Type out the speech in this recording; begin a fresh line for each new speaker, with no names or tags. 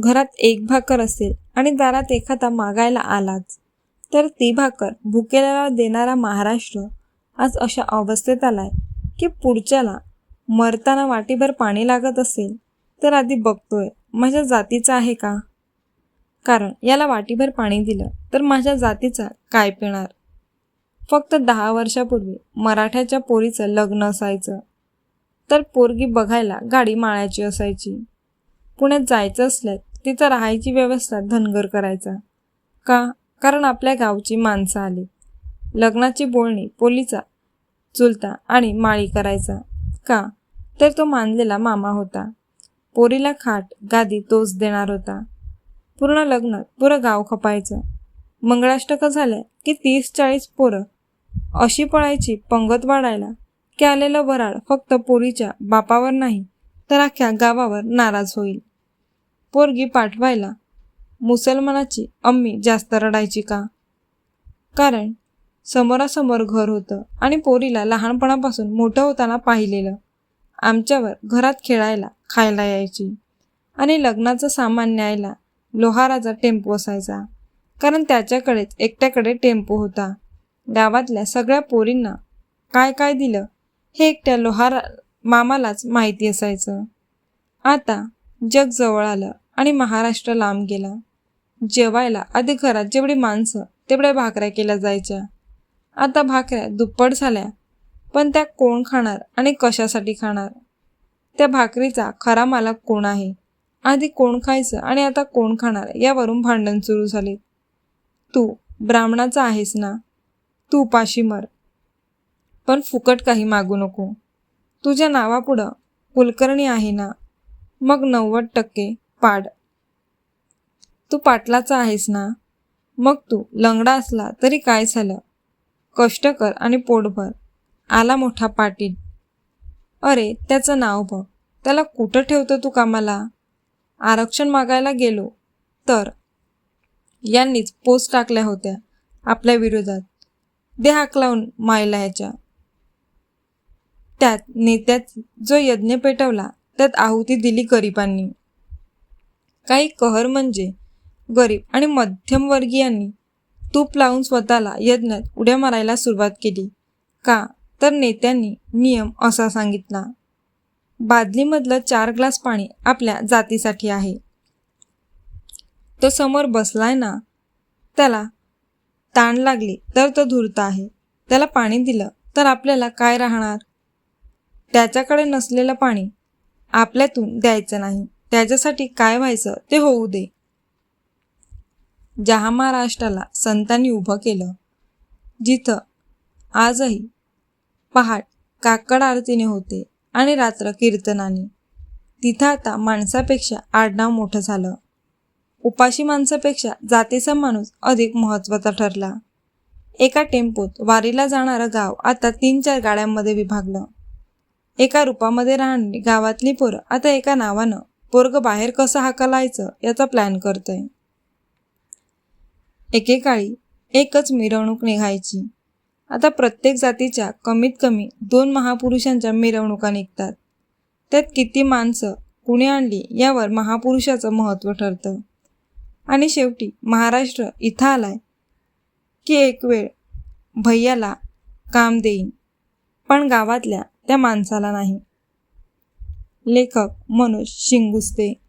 घरात एक भाकर असेल आणि दारात एखादा मागायला आलाच तर ती भाकर भुकेल्याला देणारा महाराष्ट्र आज अशा अवस्थेत आलाय की पुढच्याला मरताना वाटीभर पाणी लागत असेल तर आधी बघतोय माझ्या जातीचं आहे का? कारण याला वाटीभर पाणी दिलं तर माझ्या जातीचा काय पिणार? फक्त दहा वर्षापूर्वी मराठ्याच्या पोरीचं लग्न असायचं तर पोरगी बघायला गाडी माळायची असायची. पुण्यात जायचं असल्यास तिथं राहायची व्यवस्था धनगर करायचा. का? कारण आपल्या गावची माणसं आली. लग्नाची बोलणी पोलीचा चुलता आणि माळी करायचा. का? तर तो मानलेला मामा होता. पोरीला खाट गादी तोच देणार होता. पूर्ण लग्नात पुरं गाव खपायचं. मंगळाष्टकं झाल्या की तीस चाळीस पोरं. अशी पळायची पंगत वाढायला. की आलेलं वराळ फक्त पोरीच्या बापावर नाही तर अख्ख्या गावावर नाराज होईल. पोरगी पाठवायला मुसलमानाची अम्मी जास्त रडायची का? कारण समोरासमोर घर होतं आणि पोरीला लहानपणापासून मोठं होताना पाहिलेलं. आमच्यावर घरात खेळायला खायला यायची आणि लग्नाचं सामान न्यायला लोहाराचा टेम्पो असायचा. कारण त्याच्याकडेच एकट्याकडे टेम्पो होता. गावातल्या सगळ्या पोरींना काय काय दिलं हे एकट्या लोहारा मामालाच माहिती असायचं. आता जग जवळ आलं आणि महाराष्ट्र लांब गेला. जेवायला आधी घरात जेवढी माणसं तेवढ्या भाकऱ्या केल्या जायच्या. आता भाकऱ्या दुप्पट झाल्या. पण त्या कोण खाणार आणि कशासाठी खाणार? त्या भाकरीचा खरा मालक कोण आहे? आधी कोण खायचं आणि आता कोण खाणार यावरून भांडण सुरू झाले. तू ब्राह्मणाचा आहेस ना? तू उपाशी मर. पण फुकट काही मागू नको. तुझ्या नावापुढं कुलकर्णी आहे ना? मग नव्वद टक्के पाड. तू पाटलाचा आहेस ना? मग तू लंगडा असला तरी काय झालं? कष्ट कर आणि पोटभर आला मोठा पाटील. अरे त्याचं नाव बघ. त्याला कुठं ठेवतं तू कामाला? आरक्षण मागायला गेलो. तर? यांनीच पोस्ट टाकल्या होत्या आपल्या विरोधात. दे हाक लावून मायला ह्याच्या. त्यात नेत्यात जो यज्ञ पेटवला त्यात आहुती दिली गरिबांनी. काही कहर म्हणजे गरीब आणि मध्यमवर्गीयांनी तूप लावून स्वतःला यज्ञात उड्या मारायला सुरुवात केली. का? तर नेत्यांनी नियम असा सांगितला. बादलीमधलं चार ग्लास पाणी आपल्या जातीसाठी आहे. तो समोर बसलाय ना? त्याला ताण लागली तर तो धूर्त आहे. त्याला पाणी दिलं तर आपल्याला काय राहणार? त्याच्याकडे नसलेलं पाणी आपल्यातून द्यायचं नाही. त्याच्यासाठी काय व्हायचं ते होऊ दे. जहा महाराष्ट्राला संतांनी उभं केलं जिथं आजही पहाट काकड आरतीने होते आणि रात्र कीर्तनाने. तिथं आता माणसापेक्षा आडनाव मोठं झालं. उपाशी माणसापेक्षा जातीचा माणूस अधिक महत्त्वाचा ठरला. एका टेम्पोत वारीला जाणारं गाव आता तीन चार गाड्यांमध्ये विभागलं. एका रूपामध्ये राहणारी गावातली पोरं. आता एका नावानं पोरग बाहेर कसं हाकलायचं याचा प्लॅन करतंय. एकेकाळी एकच मिरवणूक निघायची. आता प्रत्येक जातीच्या कमीत कमी दोन महापुरुषांच्या मिरवणुका निघतात. त्यात किती माणसं कुणी आणली यावर महापुरुषाचं महत्त्व ठरतं. आणि शेवटी महाराष्ट्र इथं आलाय की एक वेळ भैयाला काम देईन. पण गावातल्या त्या माणसाला नाही. लेखक मनोज शिंगुस्ते.